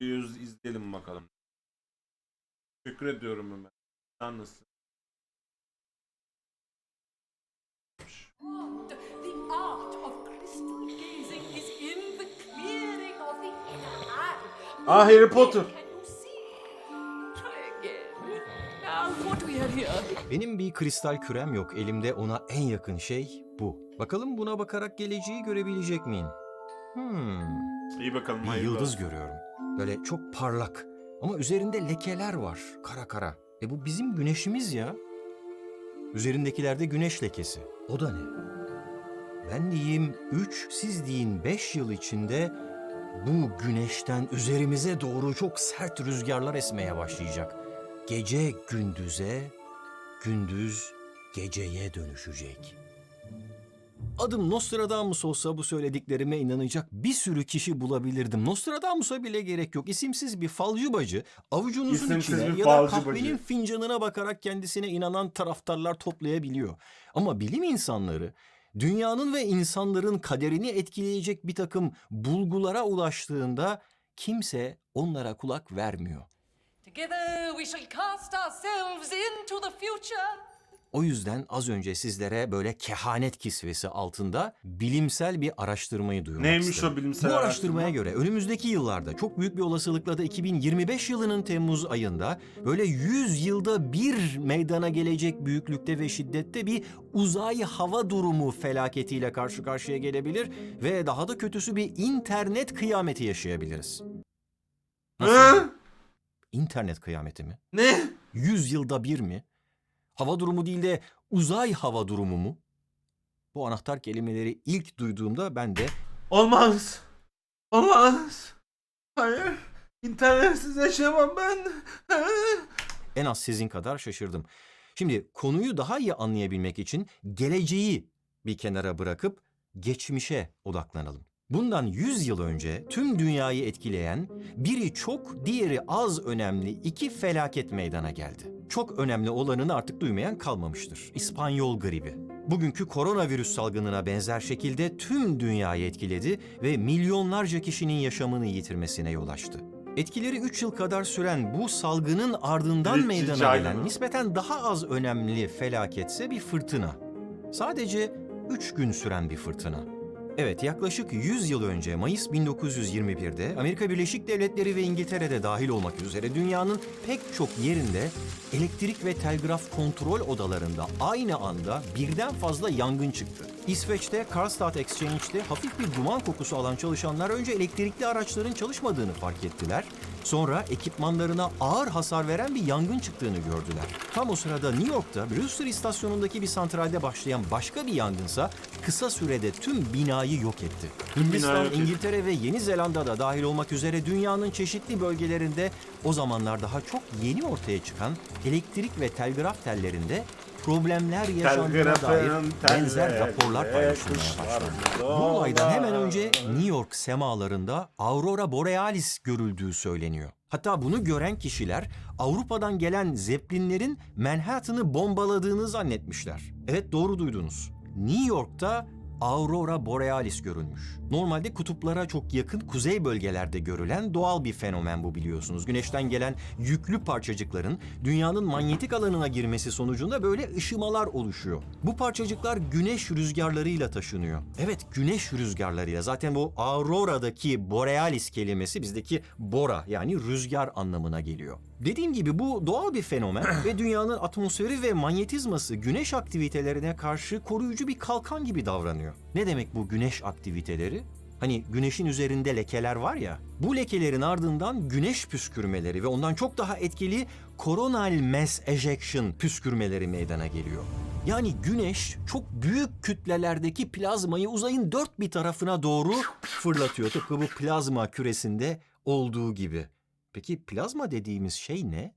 yüz izleyelim bakalım. Teşekkür ediyorum Ömer. Yalnızsın. The art of crystal gazing is in the clearing of the inner eye. Ah Harry Potter. Can you see? Try again. Now, what do we have here? Benim bir kristal kürem yok. Elimde ona en yakın şey bu. Bakalım buna bakarak geleceği görebilecek miyim? Hmm, İyi bakalım. bir hayırlı yıldız olsun. görüyorum. Böyle çok parlak. Ama üzerinde lekeler var. Kara kara. E bu bizim güneşimiz ya. Üzerindekilerde güneş lekesi. O da ne? Ben diyeyim 3, siz deyin 5 yıl içinde bu güneşten üzerimize doğru çok sert rüzgarlar esmeye başlayacak. Gece gündüze, gündüz geceye dönüşecek. Adım Nostradamus olsa bu söylediklerime inanacak bir sürü kişi bulabilirdim. Nostradamus'a bile gerek yok. İsimsiz bir falcı bacı avucunuzun İsimsiz içine ya da kahvenin bacı. fincanına bakarak kendisine inanan taraftarlar toplayabiliyor. Ama bilim insanları dünyanın ve insanların kaderini etkileyecek bir takım bulgulara ulaştığında kimse onlara kulak vermiyor. Together we shall cast ourselves into the future. O yüzden az önce sizlere böyle kehanet kisvesi altında bilimsel bir araştırmayı duyurmak Neymiş istedim. o bilimsel Bu araştırmaya araştırma? göre önümüzdeki yıllarda çok büyük bir olasılıkla da 2025 yılının Temmuz ayında böyle 100 yılda bir meydana gelecek büyüklükte ve şiddette bir uzay hava durumu felaketiyle karşı karşıya gelebilir ve daha da kötüsü bir internet kıyameti yaşayabiliriz. Nasıl? Hı? İnternet kıyameti mi? Ne? 100 yılda bir mi? Hava durumu değil de uzay hava durumu mu? Bu anahtar kelimeleri ilk duyduğumda ben de Olmaz. Olmaz. Hayır. İnternetsiz yaşayamam ben. en az sizin kadar şaşırdım. Şimdi konuyu daha iyi anlayabilmek için geleceği bir kenara bırakıp geçmişe odaklanalım. Bundan 100 yıl önce tüm dünyayı etkileyen biri çok, diğeri az önemli iki felaket meydana geldi. Çok önemli olanını artık duymayan kalmamıştır. İspanyol gribi. Bugünkü koronavirüs salgınına benzer şekilde tüm dünyayı etkiledi ve milyonlarca kişinin yaşamını yitirmesine yol açtı. Etkileri 3 yıl kadar süren bu salgının ardından Hiç meydana gelen mi? nispeten daha az önemli felaketse bir fırtına. Sadece 3 gün süren bir fırtına. Evet, yaklaşık 100 yıl önce Mayıs 1921'de Amerika Birleşik Devletleri ve İngiltere'de dahil olmak üzere dünyanın pek çok yerinde elektrik ve telgraf kontrol odalarında aynı anda birden fazla yangın çıktı. İsveç'te Karlstad Exchange'de hafif bir duman kokusu alan çalışanlar önce elektrikli araçların çalışmadığını fark ettiler. Sonra ekipmanlarına ağır hasar veren bir yangın çıktığını gördüler. Tam o sırada New York'ta Brewster istasyonundaki bir santralde başlayan başka bir yangınsa kısa sürede tüm binayı yok etti. Hindistan, yok. İngiltere ve Yeni Zelanda'da dahil olmak üzere dünyanın çeşitli bölgelerinde o zamanlar daha çok yeni ortaya çıkan elektrik ve telgraf tellerinde problemler yaşandığına dair benzer raporlar paylaşılmaya başlandı. Bu olaydan hemen önce New York semalarında Aurora Borealis görüldüğü söyleniyor. Hatta bunu gören kişiler Avrupa'dan gelen zeplinlerin Manhattan'ı bombaladığını zannetmişler. Evet doğru duydunuz. New York'ta Aurora Borealis görülmüş. Normalde kutuplara çok yakın kuzey bölgelerde görülen doğal bir fenomen bu biliyorsunuz. Güneşten gelen yüklü parçacıkların dünyanın manyetik alanına girmesi sonucunda böyle ışımalar oluşuyor. Bu parçacıklar güneş rüzgarlarıyla taşınıyor. Evet güneş rüzgarlarıyla. Zaten bu Aurora'daki Borealis kelimesi bizdeki bora yani rüzgar anlamına geliyor. Dediğim gibi bu doğal bir fenomen ve dünyanın atmosferi ve manyetizması güneş aktivitelerine karşı koruyucu bir kalkan gibi davranıyor. Ne demek bu güneş aktiviteleri? Hani güneşin üzerinde lekeler var ya, bu lekelerin ardından güneş püskürmeleri ve ondan çok daha etkili coronal mass ejection püskürmeleri meydana geliyor. Yani güneş çok büyük kütlelerdeki plazmayı uzayın dört bir tarafına doğru fırlatıyor. Tıpkı bu plazma küresinde olduğu gibi. Peki plazma dediğimiz şey ne?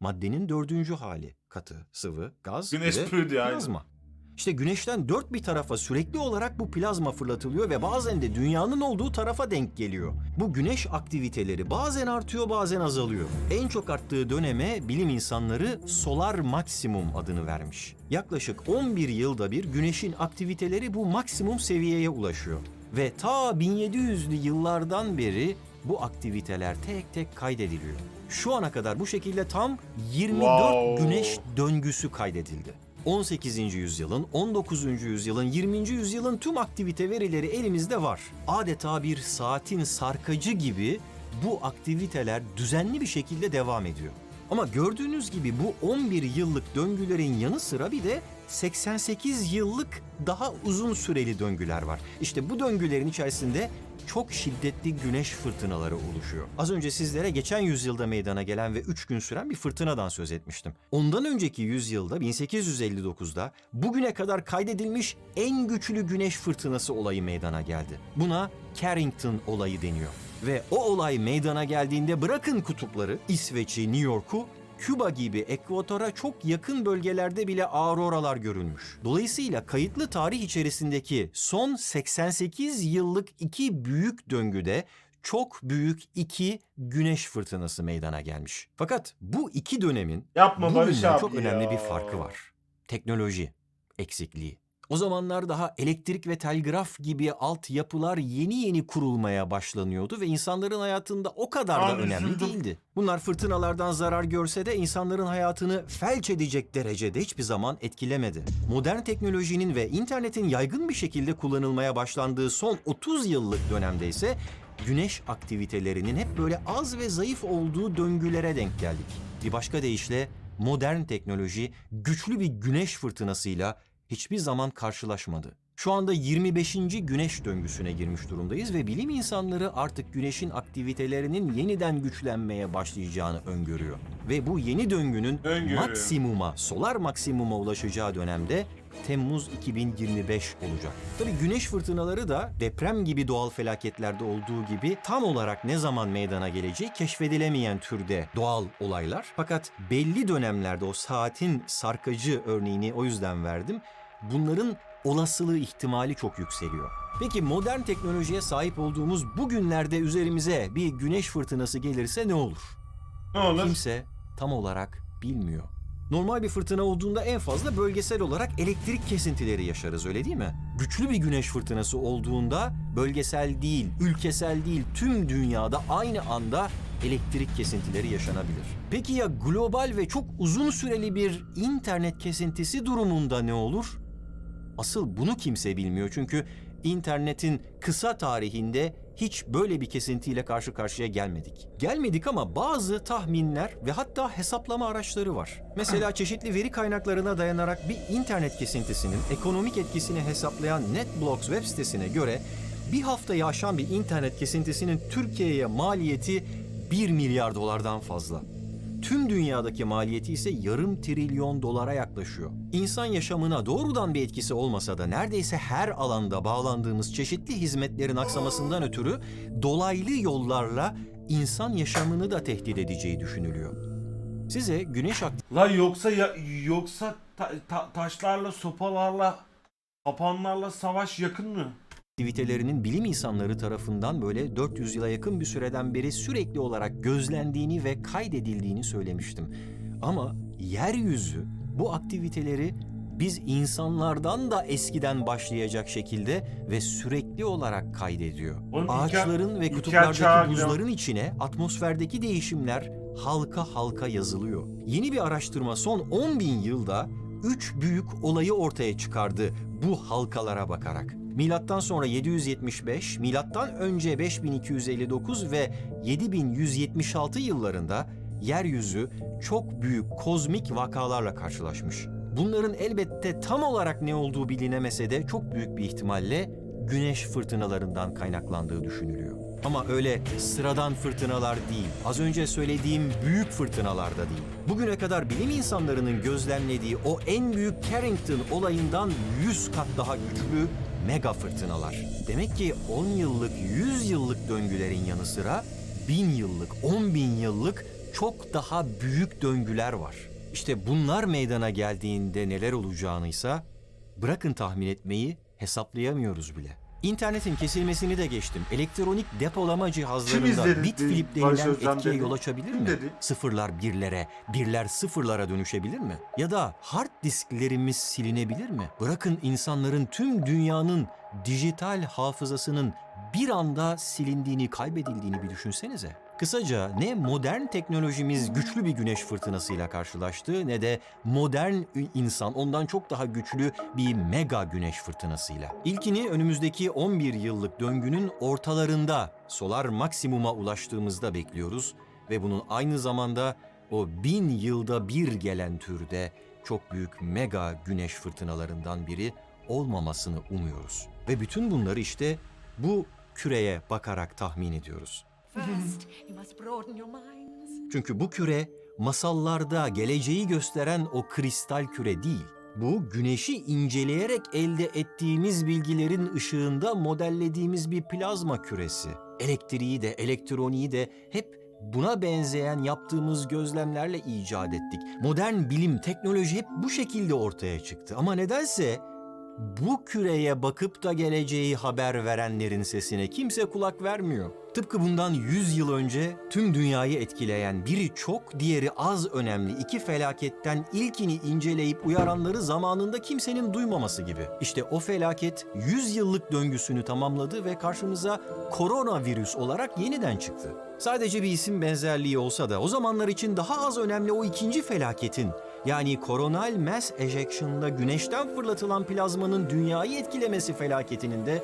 Maddenin dördüncü hali. Katı, sıvı, gaz Güneş ve pürü diye, aynen. plazma. İşte güneşten dört bir tarafa sürekli olarak bu plazma fırlatılıyor ve bazen de dünyanın olduğu tarafa denk geliyor. Bu güneş aktiviteleri bazen artıyor bazen azalıyor. En çok arttığı döneme bilim insanları solar maksimum adını vermiş. Yaklaşık 11 yılda bir güneşin aktiviteleri bu maksimum seviyeye ulaşıyor. Ve ta 1700'lü yıllardan beri bu aktiviteler tek tek kaydediliyor. Şu ana kadar bu şekilde tam 24 Wow. güneş döngüsü kaydedildi. 18. yüzyılın, 19. yüzyılın, 20. yüzyılın tüm aktivite verileri elimizde var. Adeta bir saatin sarkacı gibi bu aktiviteler düzenli bir şekilde devam ediyor. Ama gördüğünüz gibi bu 11 yıllık döngülerin yanı sıra bir de 88 yıllık daha uzun süreli döngüler var. İşte bu döngülerin içerisinde çok şiddetli güneş fırtınaları oluşuyor. Az önce sizlere geçen yüzyılda meydana gelen ve 3 gün süren bir fırtınadan söz etmiştim. Ondan önceki yüzyılda 1859'da bugüne kadar kaydedilmiş en güçlü güneş fırtınası olayı meydana geldi. Buna Carrington olayı deniyor. Ve o olay meydana geldiğinde bırakın kutupları, İsveç'i, New York'u, Küba gibi ekvatora çok yakın bölgelerde bile auroralar görülmüş. Dolayısıyla kayıtlı tarih içerisindeki son 88 yıllık iki büyük döngüde çok büyük iki güneş fırtınası meydana gelmiş. Fakat bu iki dönemin Yapma Barış bugünden abi çok önemli ya. bir farkı var. Teknoloji eksikliği. O zamanlar daha elektrik ve telgraf gibi altyapılar yeni yeni kurulmaya başlanıyordu ve insanların hayatında o kadar da Abi önemli üzüldüm. değildi. Bunlar fırtınalardan zarar görse de insanların hayatını felç edecek derecede hiçbir zaman etkilemedi. Modern teknolojinin ve internetin yaygın bir şekilde kullanılmaya başlandığı son 30 yıllık dönemde ise güneş aktivitelerinin hep böyle az ve zayıf olduğu döngülere denk geldik. Bir başka deyişle modern teknoloji güçlü bir güneş fırtınasıyla hiçbir zaman karşılaşmadı. Şu anda 25. güneş döngüsüne girmiş durumdayız ve bilim insanları artık güneşin aktivitelerinin yeniden güçlenmeye başlayacağını öngörüyor. Ve bu yeni döngünün Öngörü. maksimuma, solar maksimuma ulaşacağı dönemde Temmuz 2025 olacak. Tabii güneş fırtınaları da deprem gibi doğal felaketlerde olduğu gibi tam olarak ne zaman meydana geleceği keşfedilemeyen türde doğal olaylar. Fakat belli dönemlerde o saatin sarkacı örneğini o yüzden verdim. Bunların olasılığı ihtimali çok yükseliyor. Peki modern teknolojiye sahip olduğumuz bu günlerde üzerimize bir güneş fırtınası gelirse ne olur? Ne olur? Kimse tam olarak bilmiyor. Normal bir fırtına olduğunda en fazla bölgesel olarak elektrik kesintileri yaşarız öyle değil mi? Güçlü bir güneş fırtınası olduğunda bölgesel değil, ülkesel değil tüm dünyada aynı anda elektrik kesintileri yaşanabilir. Peki ya global ve çok uzun süreli bir internet kesintisi durumunda ne olur? Asıl bunu kimse bilmiyor çünkü internetin kısa tarihinde hiç böyle bir kesintiyle karşı karşıya gelmedik. Gelmedik ama bazı tahminler ve hatta hesaplama araçları var. Mesela çeşitli veri kaynaklarına dayanarak bir internet kesintisinin ekonomik etkisini hesaplayan NetBlocks web sitesine göre bir haftayı aşan bir internet kesintisinin Türkiye'ye maliyeti 1 milyar dolardan fazla. Tüm dünyadaki maliyeti ise yarım trilyon dolara yaklaşıyor. İnsan yaşamına doğrudan bir etkisi olmasa da neredeyse her alanda bağlandığımız çeşitli hizmetlerin aksamasından ötürü dolaylı yollarla insan yaşamını da tehdit edeceği düşünülüyor. Size güneş La yoksa ya, yoksa ta- ta- taşlarla, sopalarla, kapanlarla savaş yakın mı? Aktivitelerinin bilim insanları tarafından böyle 400 yıla yakın bir süreden beri sürekli olarak gözlendiğini ve kaydedildiğini söylemiştim. Ama yeryüzü bu aktiviteleri biz insanlardan da eskiden başlayacak şekilde ve sürekli olarak kaydediyor. Oğlum Ağaçların ve İlker kutuplardaki buzların içine atmosferdeki değişimler halka halka yazılıyor. Yeni bir araştırma son 10 bin yılda üç büyük olayı ortaya çıkardı bu halkalara bakarak. Milattan sonra 775, milattan önce 5259 ve 7176 yıllarında yeryüzü çok büyük kozmik vakalarla karşılaşmış. Bunların elbette tam olarak ne olduğu bilinemese de çok büyük bir ihtimalle güneş fırtınalarından kaynaklandığı düşünülüyor. Ama öyle sıradan fırtınalar değil. Az önce söylediğim büyük fırtınalar da değil. Bugüne kadar bilim insanlarının gözlemlediği o en büyük Carrington olayından 100 kat daha güçlü mega fırtınalar. Demek ki 10 yıllık, 100 yıllık döngülerin yanı sıra 1000 yıllık, 10 bin yıllık çok daha büyük döngüler var. İşte bunlar meydana geldiğinde neler olacağını ise bırakın tahmin etmeyi hesaplayamıyoruz bile. İnternetin kesilmesini de geçtim. Elektronik depolama cihazlarında bit flip denilen etkiye dedi? yol açabilir mi? dedi? Sıfırlar birlere, birler sıfırlara dönüşebilir mi? Ya da hard disklerimiz silinebilir mi? Bırakın insanların tüm dünyanın dijital hafızasının bir anda silindiğini, kaybedildiğini bir düşünsenize. Kısaca ne modern teknolojimiz güçlü bir güneş fırtınasıyla karşılaştı ne de modern insan ondan çok daha güçlü bir mega güneş fırtınasıyla. İlkini önümüzdeki 11 yıllık döngünün ortalarında solar maksimuma ulaştığımızda bekliyoruz ve bunun aynı zamanda o bin yılda bir gelen türde çok büyük mega güneş fırtınalarından biri olmamasını umuyoruz. Ve bütün bunları işte bu küreye bakarak tahmin ediyoruz. Çünkü bu küre masallarda geleceği gösteren o kristal küre değil. Bu güneşi inceleyerek elde ettiğimiz bilgilerin ışığında modellediğimiz bir plazma küresi. Elektriği de elektroniği de hep buna benzeyen yaptığımız gözlemlerle icat ettik. Modern bilim, teknoloji hep bu şekilde ortaya çıktı. Ama nedense bu küreye bakıp da geleceği haber verenlerin sesine kimse kulak vermiyor. Tıpkı bundan 100 yıl önce tüm dünyayı etkileyen biri çok, diğeri az önemli iki felaketten ilkini inceleyip uyaranları zamanında kimsenin duymaması gibi. İşte o felaket 100 yıllık döngüsünü tamamladı ve karşımıza koronavirüs olarak yeniden çıktı. Sadece bir isim benzerliği olsa da o zamanlar için daha az önemli o ikinci felaketin yani koronal mass ejection'da güneşten fırlatılan plazmanın dünyayı etkilemesi felaketinin de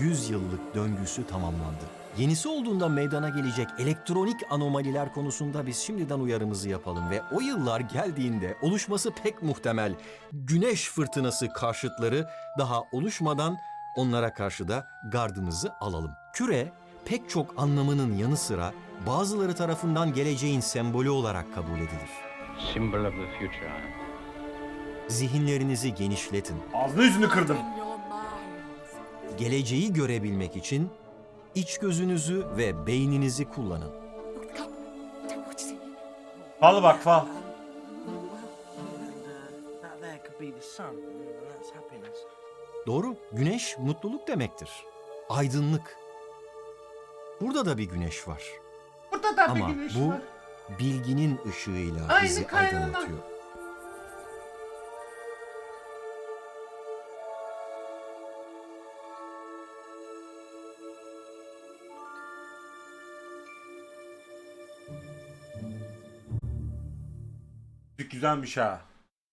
100 yıllık döngüsü tamamlandı. Yenisi olduğunda meydana gelecek elektronik anomaliler konusunda biz şimdiden uyarımızı yapalım ve o yıllar geldiğinde oluşması pek muhtemel güneş fırtınası karşıtları daha oluşmadan onlara karşı da gardımızı alalım. Küre pek çok anlamının yanı sıra bazıları tarafından geleceğin sembolü olarak kabul edilir. Symbol of the future. Zihinlerinizi genişletin. Ağzını yüzünü kırdım. Geleceği görebilmek için iç gözünüzü ve beyninizi kullanın. Fal bak fal. Doğru, güneş mutluluk demektir. Aydınlık. Burada da bir güneş var. Burada da Ama bu bilginin ışığıyla bizi aydınlatıyor. Güzelmiş ha.